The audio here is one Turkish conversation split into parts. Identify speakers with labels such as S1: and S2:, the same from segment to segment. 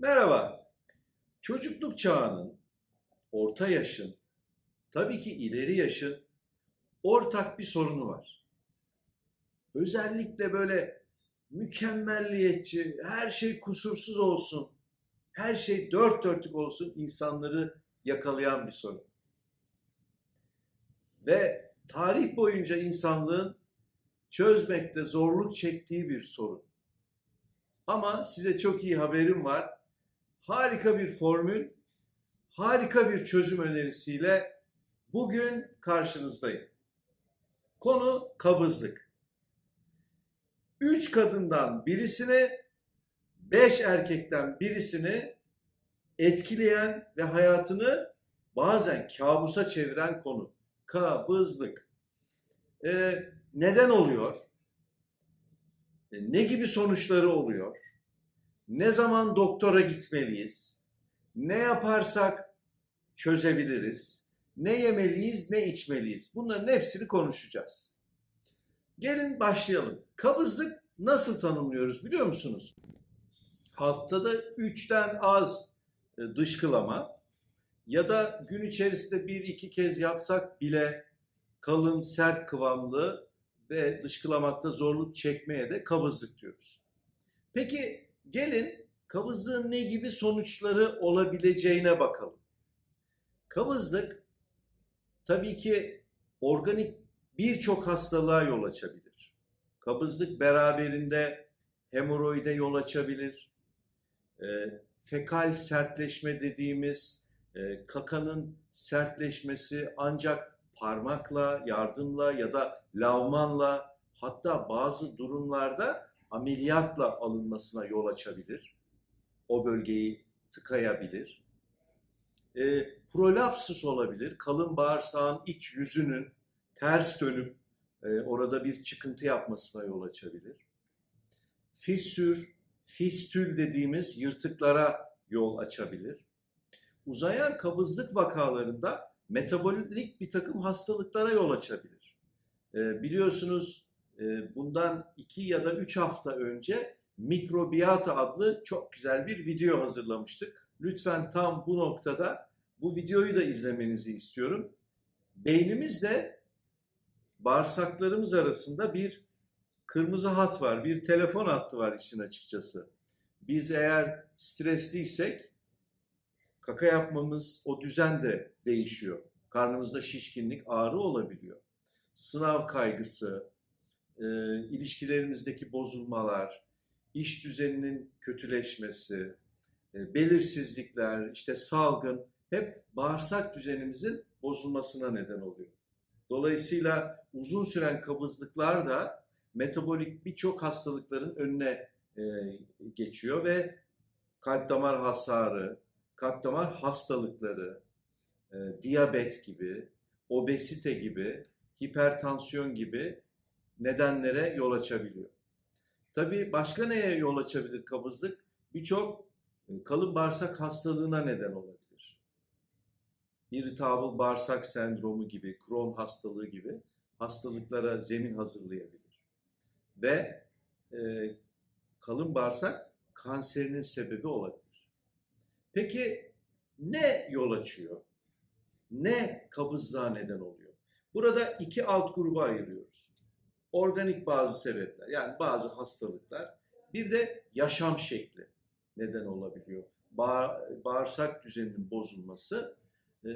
S1: Merhaba. Çocukluk çağının, orta yaşın, tabii ki ileri yaşın ortak bir sorunu var. Özellikle böyle mükemmelliyetçi, her şey kusursuz olsun, her şey dört dörtlük olsun insanları yakalayan bir sorun. Ve tarih boyunca insanlığın çözmekte zorluk çektiği bir sorun. Ama size çok iyi haberim var. Harika bir formül, harika bir çözüm önerisiyle bugün karşınızdayım. Konu kabızlık. Üç kadından birisini, beş erkekten birisini etkileyen ve hayatını bazen kabusa çeviren konu. Kabızlık. Ee, neden oluyor? E, Ne gibi sonuçları oluyor? Ne zaman doktora gitmeliyiz? Ne yaparsak çözebiliriz? Ne yemeliyiz, ne içmeliyiz? Bunların hepsini konuşacağız. Gelin başlayalım. Kabızlık nasıl tanımlıyoruz biliyor musunuz? Haftada 3'ten az e, dışkılama ya da gün içerisinde bir iki kez yapsak bile kalın, sert kıvamlı ve dışkılamakta zorluk çekmeye de kabızlık diyoruz. Peki gelin kabızlığın ne gibi sonuçları olabileceğine bakalım. Kabızlık tabii ki organik birçok hastalığa yol açabilir. Kabızlık beraberinde hemoroide yol açabilir. E, fekal sertleşme dediğimiz e, kakanın sertleşmesi ancak parmakla, yardımla ya da lavmanla hatta bazı durumlarda ameliyatla alınmasına yol açabilir. O bölgeyi tıkayabilir. E, prolapsus olabilir. Kalın bağırsağın iç yüzünün ters dönüp e, orada bir çıkıntı yapmasına yol açabilir. Fissür, fistül dediğimiz yırtıklara yol açabilir. Uzayan kabızlık vakalarında metabolik bir takım hastalıklara yol açabilir. E, biliyorsunuz bundan iki ya da üç hafta önce mikrobiyata adlı çok güzel bir video hazırlamıştık. Lütfen tam bu noktada bu videoyu da izlemenizi istiyorum. Beynimizle bağırsaklarımız arasında bir kırmızı hat var, bir telefon hattı var işin açıkçası. Biz eğer stresliysek kaka yapmamız, o düzen de değişiyor. Karnımızda şişkinlik, ağrı olabiliyor. Sınav kaygısı, e, ilişkilerimizdeki bozulmalar, iş düzeninin kötüleşmesi, e, belirsizlikler, işte salgın hep bağırsak düzenimizin bozulmasına neden oluyor. Dolayısıyla uzun süren kabızlıklar da metabolik birçok hastalıkların önüne e, geçiyor ve kalp damar hasarı, kalp damar hastalıkları, e, diyabet gibi, obezite gibi, hipertansiyon gibi nedenlere yol açabiliyor. Tabii başka neye yol açabilir kabızlık? Birçok e, kalın bağırsak hastalığına neden olabilir. İrritable bağırsak sendromu gibi, Crohn hastalığı gibi hastalıklara zemin hazırlayabilir. Ve e, kalın bağırsak kanserinin sebebi olabilir. Peki ne yol açıyor? Ne kabızlığa neden oluyor? Burada iki alt gruba ayırıyoruz. Organik bazı sebepler, yani bazı hastalıklar. Bir de yaşam şekli neden olabiliyor. Bağ- bağırsak düzeninin bozulması e,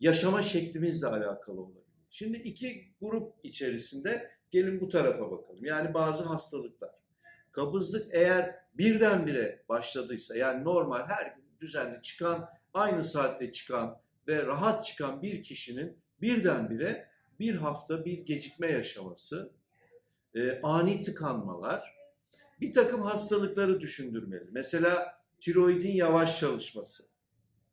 S1: yaşama şeklimizle alakalı olabilir. Şimdi iki grup içerisinde gelin bu tarafa bakalım. Yani bazı hastalıklar. Kabızlık eğer birdenbire başladıysa yani normal her gün düzenli çıkan, aynı saatte çıkan ve rahat çıkan bir kişinin birdenbire bir hafta bir gecikme yaşaması, e, ani tıkanmalar bir takım hastalıkları düşündürmeli. Mesela tiroidin yavaş çalışması,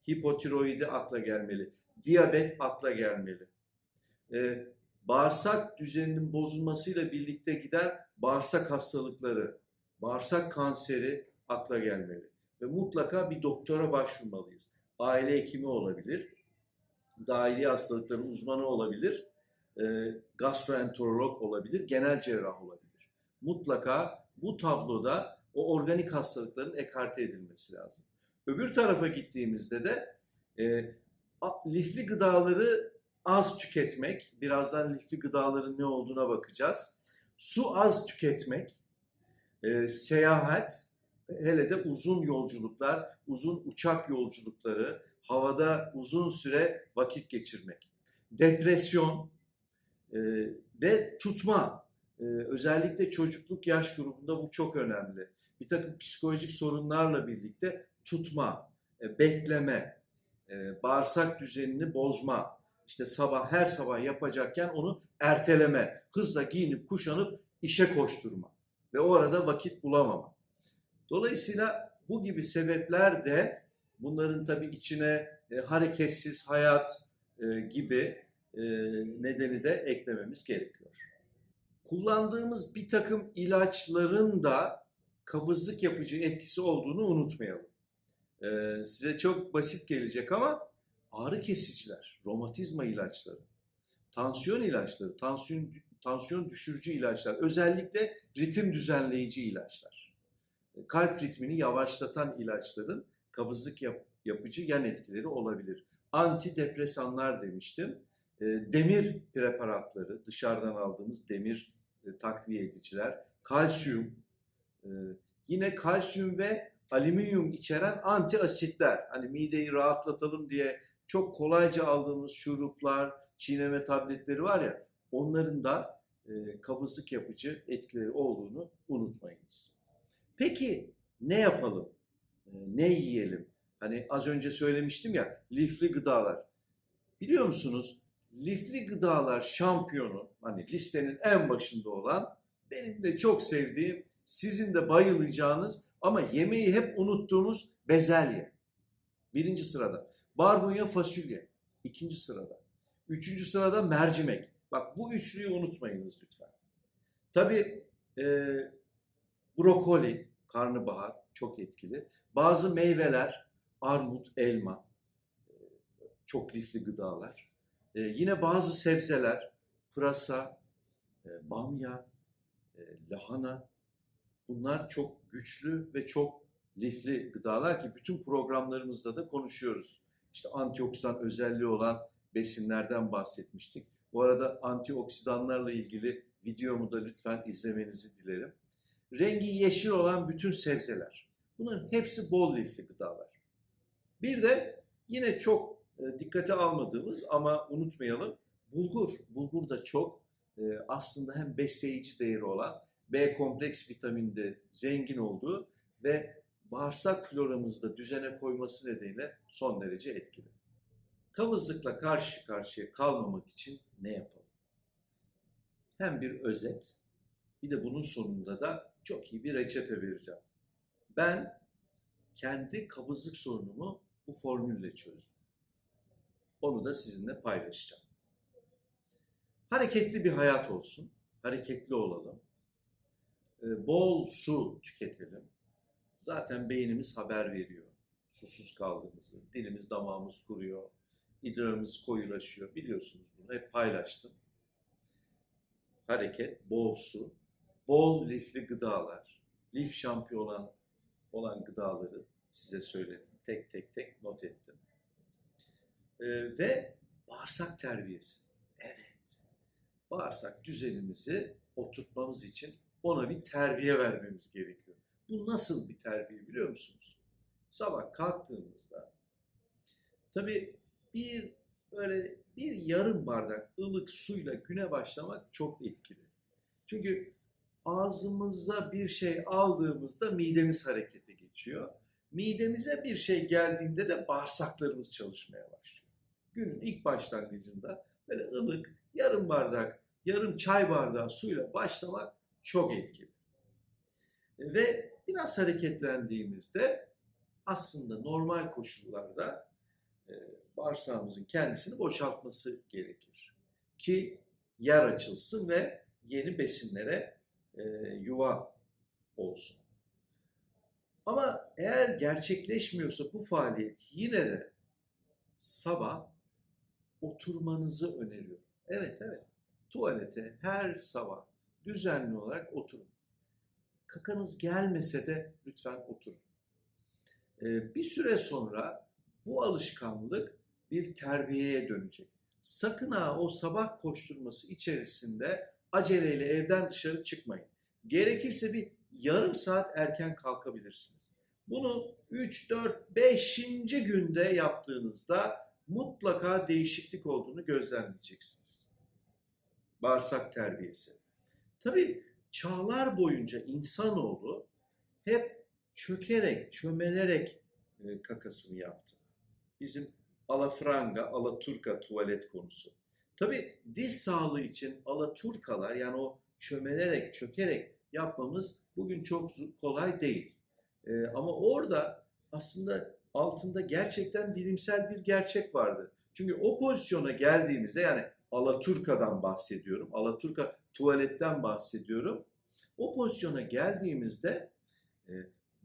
S1: hipotiroidi akla gelmeli, diyabet akla gelmeli. E, bağırsak düzeninin bozulmasıyla birlikte giden bağırsak hastalıkları, bağırsak kanseri akla gelmeli. Ve mutlaka bir doktora başvurmalıyız. Aile hekimi olabilir, dahili hastalıkların uzmanı olabilir, e, gastroenterolog olabilir, genel cerrah olabilir. Mutlaka bu tabloda o organik hastalıkların ekarte edilmesi lazım. Öbür tarafa gittiğimizde de e, lifli gıdaları az tüketmek, birazdan lifli gıdaların ne olduğuna bakacağız. Su az tüketmek, e, seyahat, hele de uzun yolculuklar, uzun uçak yolculukları, havada uzun süre vakit geçirmek. Depresyon e, ve tutma, e, özellikle çocukluk yaş grubunda bu çok önemli. Bir takım psikolojik sorunlarla birlikte tutma, e, bekleme, e, bağırsak düzenini bozma, işte sabah her sabah yapacakken onu erteleme, hızla giyinip kuşanıp işe koşturma ve o arada vakit bulamama. Dolayısıyla bu gibi sebepler de bunların tabii içine e, hareketsiz hayat e, gibi nedeni de eklememiz gerekiyor. Kullandığımız bir takım ilaçların da kabızlık yapıcı etkisi olduğunu unutmayalım. E, size çok basit gelecek ama ağrı kesiciler, romatizma ilaçları, tansiyon ilaçları, tansiyon tansiyon düşürücü ilaçlar, özellikle ritim düzenleyici ilaçlar. E, Kalp ritmini yavaşlatan ilaçların kabızlık yap- yapıcı yan etkileri olabilir. Antidepresanlar demiştim. E, Demir preparatları, dışarıdan aldığımız demir e, takviye ediciler, kalsiyum, e, yine kalsiyum ve alüminyum içeren antiasitler. Hani mideyi rahatlatalım diye çok kolayca aldığımız şuruplar, çiğneme tabletleri var ya, onların da e, kabızlık yapıcı etkileri olduğunu unutmayınız. Peki ne yapalım? E, ne yiyelim? Hani az önce söylemiştim ya, lifli gıdalar. Biliyor musunuz? Lifli gıdalar şampiyonu, hani listenin en başında olan, benim de çok sevdiğim, sizin de bayılacağınız ama yemeği hep unuttuğumuz bezelye. Birinci sırada. Barbunya fasulye. ikinci sırada. Üçüncü sırada mercimek. Bak bu üçlüyü unutmayınız lütfen. Tabii e, brokoli, karnabahar çok etkili. Bazı meyveler, armut, elma e, çok lifli gıdalar. E, yine bazı sebzeler, pırasa, e, bamya, e, lahana bunlar çok güçlü ve çok lifli gıdalar ki bütün programlarımızda da konuşuyoruz. İşte antioksidan özelliği olan besinlerden bahsetmiştik. Bu arada antioksidanlarla ilgili videomu da lütfen izlemenizi dilerim. Rengi yeşil olan bütün sebzeler. Bunların hepsi bol lifli gıdalar. Bir de yine çok e, dikkate almadığımız ama unutmayalım bulgur. Bulgur da çok e, aslında hem besleyici değeri olan B kompleks vitaminde zengin olduğu ve bağırsak floramızda düzene koyması nedeniyle son derece etkili. Kabızlıkla karşı karşıya kalmamak için ne yapalım? Hem bir özet, bir de bunun sonunda da çok iyi bir reçete vereceğim. Ben kendi kabızlık sorunumu bu formülle çözdüm. Onu da sizinle paylaşacağım. Hareketli bir hayat olsun, hareketli olalım, Ee, bol su tüketelim. Zaten beynimiz haber veriyor susuz kaldığımızı, dilimiz damağımız kuruyor, idrarımız koyulaşıyor. Biliyorsunuz bunu hep paylaştım. Hareket, bol su, bol lifli gıdalar, lif şampiyon olan, olan gıdaları size söyledim. Tek tek tek not ettim. Ee, ve bağırsak terbiyesi. Evet. Bağırsak düzenimizi oturtmamız için ona bir terbiye vermemiz gerekiyor. Bu nasıl bir terbiye biliyor musunuz? Sabah kalktığımızda tabii bir böyle bir yarım bardak ılık suyla güne başlamak çok etkili. Çünkü ağzımıza bir şey aldığımızda midemiz harekete geçiyor. Midemize bir şey geldiğinde de bağırsaklarımız çalışmaya başlıyor. Günün ilk başlangıcında böyle ılık yarım bardak, yarım çay bardağı suyla başlamak çok etkili. Ve biraz hareketlendiğimizde aslında normal koşullarda e, bağırsağımızın kendisini boşaltması gerekir. Ki yer açılsın ve yeni besinlere e, yuva olsun. Ama eğer gerçekleşmiyorsa bu faaliyet yine de sabah oturmanızı öneriyorum. Evet evet tuvalete her sabah düzenli olarak oturun. Kakanız gelmese de lütfen oturun. e, bir süre sonra bu alışkanlık bir terbiyeye dönecek. Sakın ha o sabah koşturması içerisinde aceleyle evden dışarı çıkmayın. Gerekirse bir yarım saat erken kalkabilirsiniz. Bunu 3, 4, 5. günde yaptığınızda mutlaka değişiklik olduğunu gözlemleyeceksiniz. Bağırsak terbiyesi. Tabii çağlar boyunca insanoğlu hep çökerek, çömelerek e, kakasını yaptı. Bizim alafranga, alaturka tuvalet konusu. Tabii diz sağlığı için alaturkalar yani o çömelerek, çökerek yapmamız bugün çok kolay değil. Ee, ama orada aslında altında gerçekten bilimsel bir gerçek vardı. Çünkü o pozisyona geldiğimizde yani alaturkadan bahsediyorum, alaturka tuvaletten bahsediyorum. O pozisyona geldiğimizde e,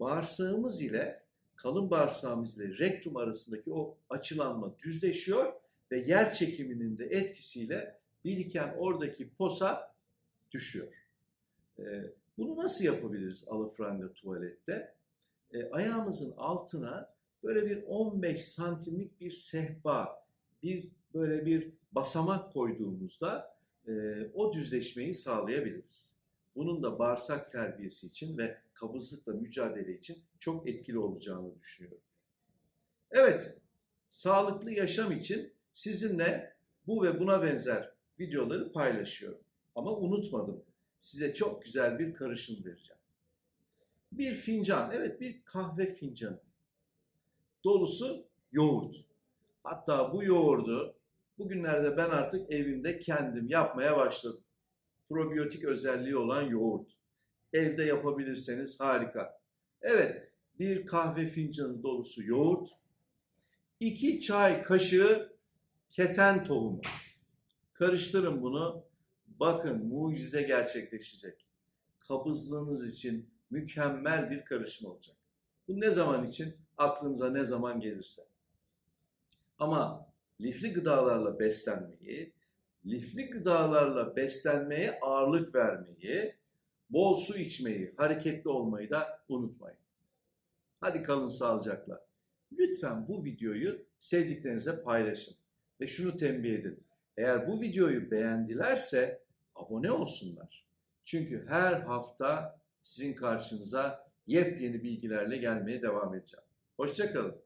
S1: bağırsağımız ile kalın bağırsağımız ile rektum arasındaki o açılanma düzleşiyor ve yer çekiminin de etkisiyle biriken oradaki posa düşüyor. E, bunu nasıl yapabiliriz alafranga tuvalette? E, ayağımızın altına böyle bir 15 santimlik bir sehpa, bir böyle bir basamak koyduğumuzda e, o düzleşmeyi sağlayabiliriz. Bunun da bağırsak terbiyesi için ve kabızlıkla mücadele için çok etkili olacağını düşünüyorum. Evet, sağlıklı yaşam için sizinle bu ve buna benzer videoları paylaşıyorum. Ama unutmadım, size çok güzel bir karışım vereceğim. Bir fincan, evet bir kahve fincanı. Dolusu yoğurt. Hatta bu yoğurdu bugünlerde ben artık evimde kendim yapmaya başladım. Probiyotik özelliği olan yoğurt. Evde yapabilirseniz harika. Evet, bir kahve fincanı dolusu yoğurt, iki çay kaşığı keten tohumu. Karıştırın bunu. Bakın mucize gerçekleşecek. Kabızlığınız için mükemmel bir karışım olacak. Bu ne zaman için? Aklınıza ne zaman gelirse. Ama lifli gıdalarla beslenmeyi, lifli gıdalarla beslenmeye ağırlık vermeyi, bol su içmeyi, hareketli olmayı da unutmayın. Hadi kalın sağlıcakla. Lütfen bu videoyu sevdiklerinize paylaşın. Ve şunu tembih edin. Eğer bu videoyu beğendilerse abone olsunlar. Çünkü her hafta sizin karşınıza yepyeni bilgilerle gelmeye devam edeceğim. Hoşçakalın.